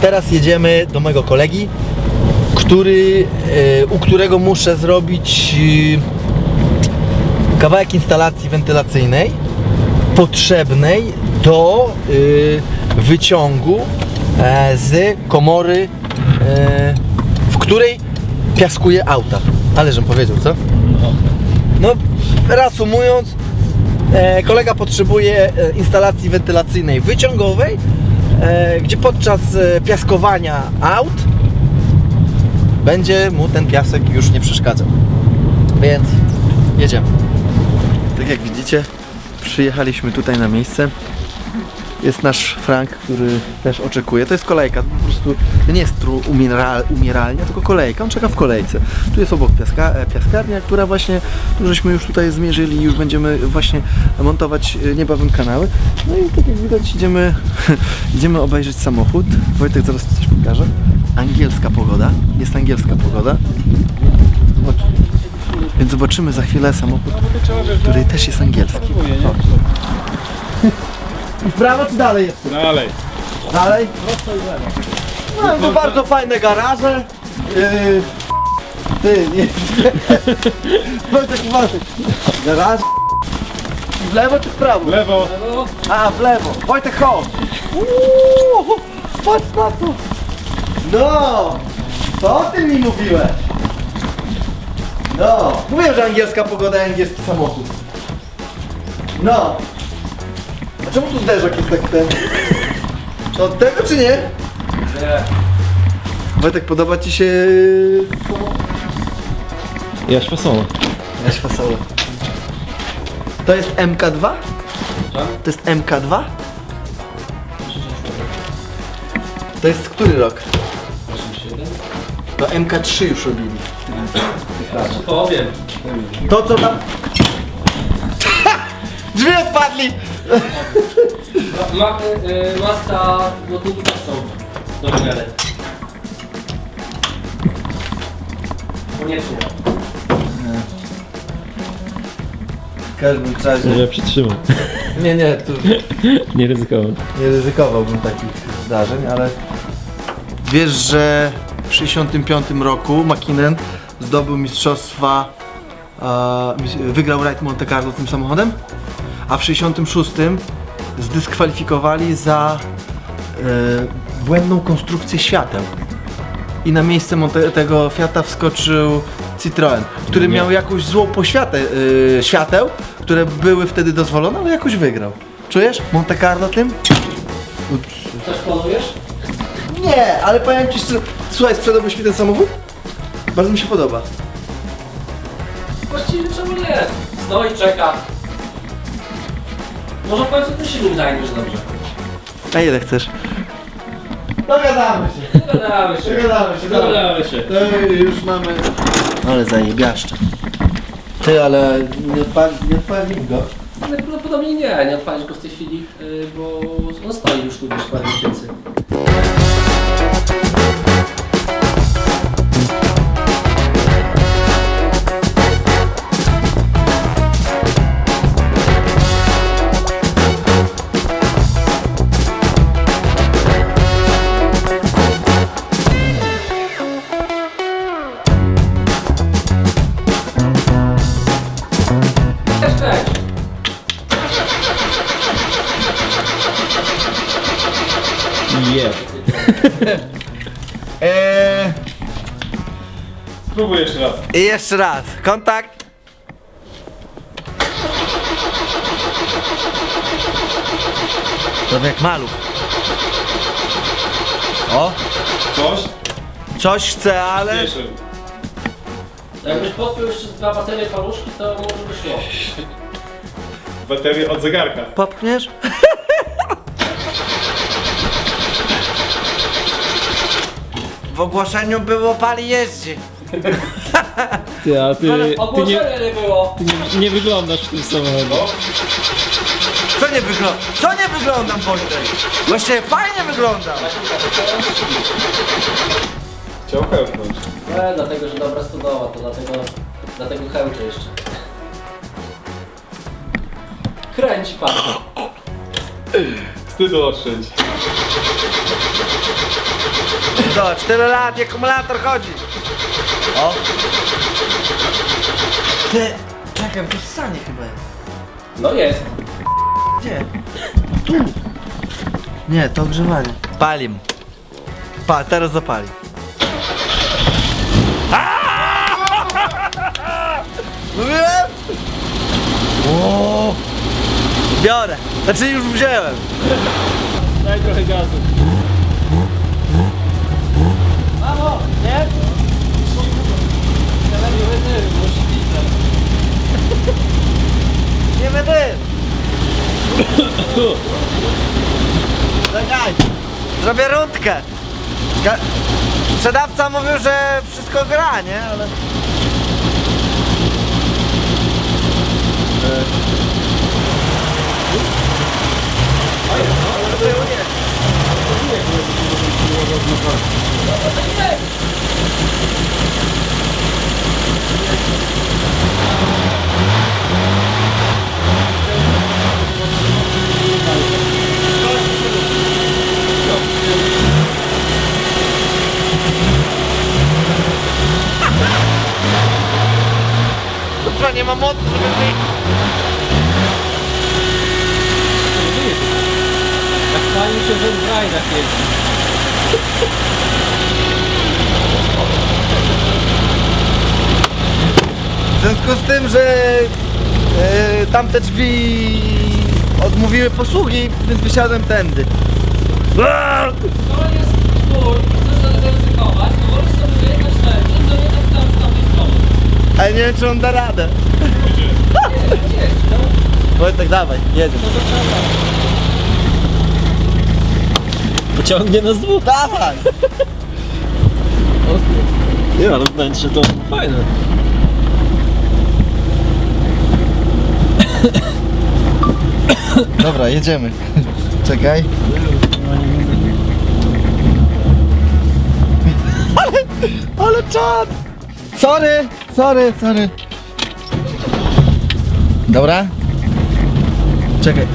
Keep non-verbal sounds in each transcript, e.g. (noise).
Teraz jedziemy do mojego kolegi, który, e, u którego muszę zrobić e, kawałek instalacji wentylacyjnej potrzebnej do e, wyciągu z komory, w której piaskuje auta. Ale żem powiedział, co? No, reasumując, kolega potrzebuje instalacji wentylacyjnej wyciągowej, gdzie podczas e, piaskowania aut będzie mu ten piasek już nie przeszkadzał. Więc jedziemy. Tak jak widzicie, przyjechaliśmy tutaj na miejsce. Jest nasz Frank, który też oczekuje. To jest kolejka, to po prostu nie jest umieral, umieralnia, tylko kolejka. On czeka w kolejce. Tu jest obok piaska, e, piaskarnia, która właśnie, tu żeśmy już tutaj zmierzyli już będziemy właśnie montować e, niebawem kanały. No i tak jak widać idziemy, (laughs) idziemy obejrzeć samochód. Wojtek zaraz coś pokaże. Angielska pogoda, jest angielska pogoda. Zobacz. Więc zobaczymy za chwilę samochód, który też jest angielski. Chodź. I w prawo czy dalej jest? Dalej. Dalej? No to bardzo fajne garaże. Yy, ty, nie. (laughs) Wojtek uważaj. Garaż. W lewo czy w prawo? Lewo. A, w lewo. Wojtek chodź. Uuu, patrz na to. No. Co ty mi mówiłeś? No. Mówiłem, że angielska pogoda, angielski samochód. No. A czemu tu zderzak jest taki ten? To od tego czy nie? Nie. Wojtek, podoba ci się Jaś fasola. Jaś fasola. To jest MK2? To jest MK2? To jest który rok? To MK3 już robili. Powiem. To co tam... (laughs) Drzwi odpadli! Ma, y, maska lotniki też są do wymiany. Koniecznie. W każdym razie... Ja przytrzymam. Nie, nie, tu Nie ryzykował. nie ryzykowałbym takich zdarzeń, ale... Wiesz, że w 65 roku McKinnon zdobył mistrzostwa, e, mis- wygrał rajd Monte Carlo tym samochodem, a w 66 zdyskwalifikowali za e, błędną konstrukcję świateł. I na miejsce Monte- tego Fiata wskoczył Citroen, który Nie. miał jakąś złą poświatę e, świateł, które były wtedy dozwolone, ale jakoś wygrał. Czujesz? Monte Carlo tym? Ups. Coś planujesz? Nie, ale powiem ci, słuchaj, sprzedałbyś mi ten samochód? Bardzo mi się podoba. Właściwie czemu nie? Stoi, czeka. Może w końcu ty się nim zajmiesz dobrze. A ile chcesz? Dogadamy się. Dogadamy się. Dogadamy się, dobra. Dogadamy się. To już mamy... Ale zajebiaszcze. Ty, ale nie odpali, nie odpali go. Najprawdopodobniej nie, nie odpalisz go w tej chwili, y, bo on stoi już tu już parę miesięcy. Eee, Spróbuj jeszcze raz. I jeszcze raz. Kontakt. To jak maluch. O, Coś? coś chcę, ale... Cieszę. Jakbyś podpiął jeszcze dwa baterie paluszki, to może by szło. Baterię od zegarka. Popchniesz? W ogłoszeniu było pali jeździ. Ty, a ty, Ale ty, nie, nie było. ty nie, nie wyglądasz w tym samochodzie. Co nie wygląda? Co nie wyglądam Wojtek? Właśnie fajnie wyglądam. Chciał chełpnąć. Nie, dlatego, że dobra stodoła, to dlatego, dlatego chęczę jeszcze. Kręć pan. Wstydu oszczędź. Zobacz, tyle lat i akumulator chodzi. O. Ty, czekaj, to sanie chyba jest. No jest. Gdzie? Tu. Nie, to ogrzewanie. Palim. Pa, teraz zapali. (laughs) Mówiłem? O! Biorę. Znaczy już wziąłem. Daj trochę gazu. Mamo, nie? Nie będę. Czekaj. Zrobię rundkę. Sprzedawca mówił, że wszystko gra, nie? Ale... Kurwa, nie ma mocy, żeby wyjść. Jak palił się w rajdach jeździ. W związku z tym, że e, tamte drzwi odmówiły posługi, więc wysiadłem tędy. Skoro jest twór i chcesz zaryzykować, to możesz sobie wyjechać tędy, to nie tak tam z tamtej strony. Ale nie wiem, czy on da radę. Nie, nie, no. Wojtek, dawaj, jedziesz. Pociągnie nas dwóch. Dawaj! (laughs) Nie, ale wnętrze to fajne. (coughs) Dobra, jedziemy. (coughs) Czekaj. (coughs) Ale, ale czad! Sorry, sorry, sorry. Dobra? Czekaj,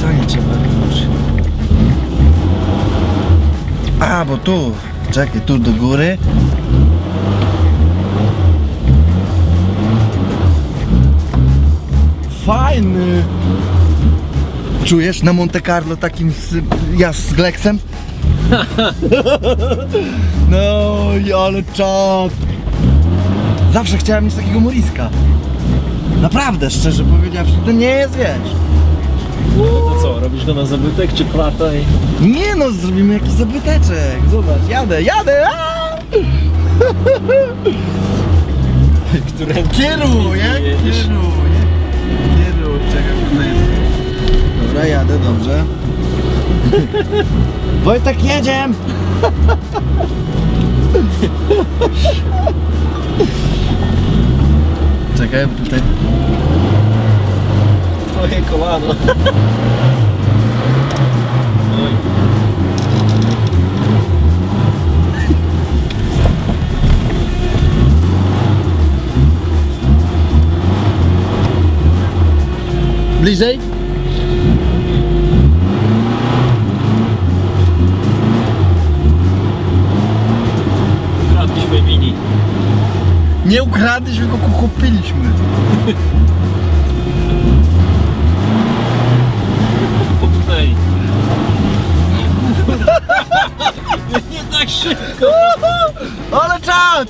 sanie trzeba wyłączyć. A, bo tu. Czekaj, tu do góry. Fajny. Czujesz na Monte Carlo takim z, ja z Glexem? (laughs) No, i ale czad. Zawsze chciałem mieć takiego Moriska. Naprawdę, szczerze powiedziawszy, to nie jest, wiesz. No to co, robisz go na zabytek czy klata i... Nie no, zrobimy jakiś zabyteczek. Zobacz, jadę, jadę! aaa! (laughs) Które... Kieruję, Jedziesz. kieruję. Dobra, jadę, dobrze. (laughs) Wojtek, jedziemy! Czekaj, tutaj... Twoje kolano. Oj. Bliżej? Nie ukradliśmy, tylko kupiliśmy. Popchnęli. (laughs) Nie tak szybko. Ale czad!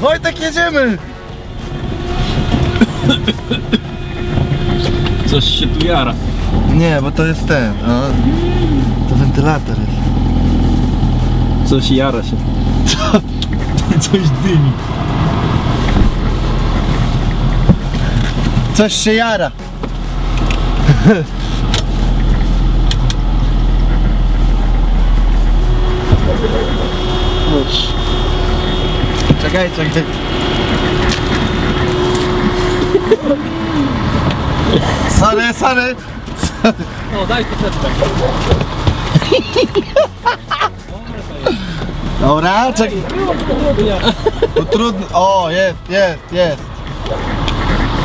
Wojtek, jedziemy! Coś się tu jara. Nie, bo to jest ten, a to wentylator jest. Coś jara się. (laughs) Coś dymi. Coś się jara. Czekaj, czekaj. Sorry, sorry. No daj to też Dobra, czekaj. To trudno. O, jest, jest, jest.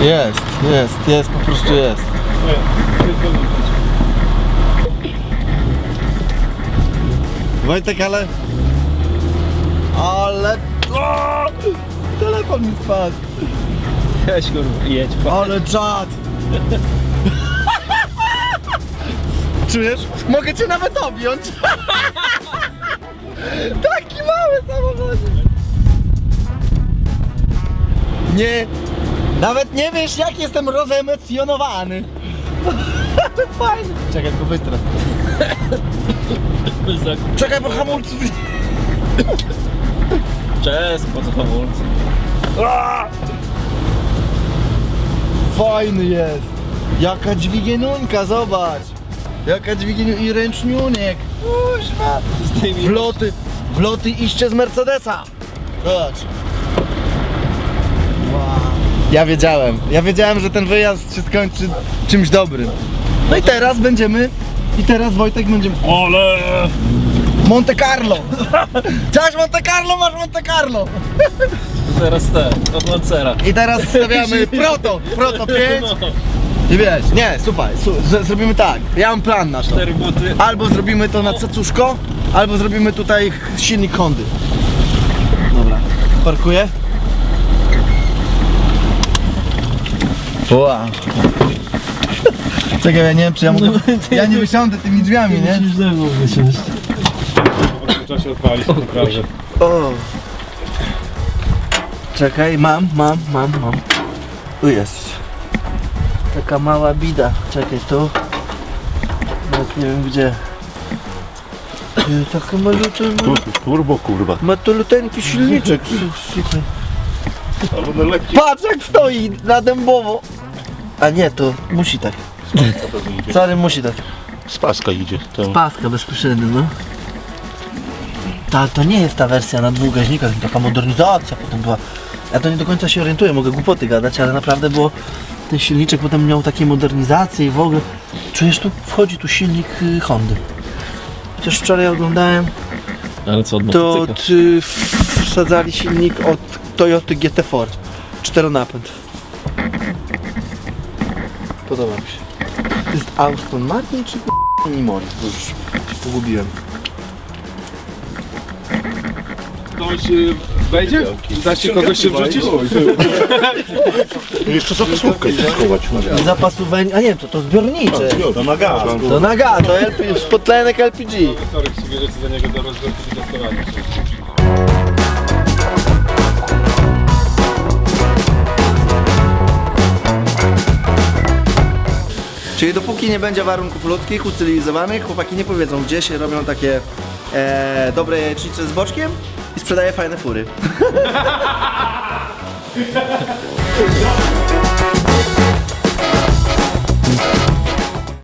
Jest, jest, jest, po prostu jest. Wojtek, ale... Ale... O! Telefon mi spadł. Jedź kurwa, jedź. Ale czad! (laughs) Czujesz? Mogę cię nawet objąć. (laughs) Taki mały samochód. Nie, nawet nie wiesz jak jestem rozemocjonowany. (laughs) Fajnie. Czekaj, bo wytrę. (laughs) Czekaj, bo hamulców... (laughs) Cześć, po co hamulce? Fajny jest. Jaka dźwigienunka, zobacz. Jaka dźwigienunia i ręczniunek. Kuźwa. Wloty, wloty iście z Mercedesa. Zobacz. Ja wiedziałem, ja wiedziałem, że ten wyjazd się skończy czymś dobrym. No i teraz będziemy, i teraz Wojtek będziemy... Ole! Monte Carlo! Cześć Monte Carlo, masz Monte Carlo! Teraz te, od Lancera. I teraz stawiamy (laughs) Proto, Proto 5. No, I wiesz, nie, słuchaj, z- zrobimy tak, ja mam plan na to. cztery buty. Albo zrobimy to na cacuszko, albo zrobimy tutaj silnik Hondy. Dobra, parkuję. Wow. (laughs) Czekaj, ja nie wiem czy ja mogę... Ja nie wysiądę tymi drzwiami, nie? Musisz ze mną wysiąść. W tym czasie odpalić naprawdę. O. Czekaj, mam, mam, mam, mam. Tu jest. Taka mała bida. Czekaj, tu. Nawet nie wiem gdzie. Taka malutka, ma, Turbo kurwa. ma to luteńki silniczek. Słuchaj. Patrz jak stoi na dębowo. A nie, to musi tak. Sorry, musi tak. Z paska idzie. To. Paska bezpośrednio, no. Ta, to nie jest ta wersja na dwóch gaźnikach, taka modernizacja potem była. Ja to nie do końca się orientuję, mogę głupoty gadać, ale naprawdę było ten silniczek potem miał takie modernizacje i w ogóle. Czujesz tu? Wchodzi tu silnik y, Hondy. Chociaż wczoraj oglądałem, Ale co od to motocykla? ty wsadzali silnik od Toyoty GT4. Czteronapęd. Podoba mi się. To jest Aston Martin czy Nimori? Bo Już się pogubiłem. Ktoś y, wejdzie? Da się kogoś się wrzucić? Jeszcze sobie słupkę schować. Zapasu węgla, a nie, to to zbiornicze. To na gaz. To naga, to LP, spotlenek LPG. Torek się bierze za niego do rozgrzewki i testowania. Czyli dopóki nie będzie warunków ludzkich, ucywilizowanych, chłopaki nie powiedzą gdzie się robią takie e, dobre jajecznice z boczkiem i sprzedaje fajne fury. (laughs)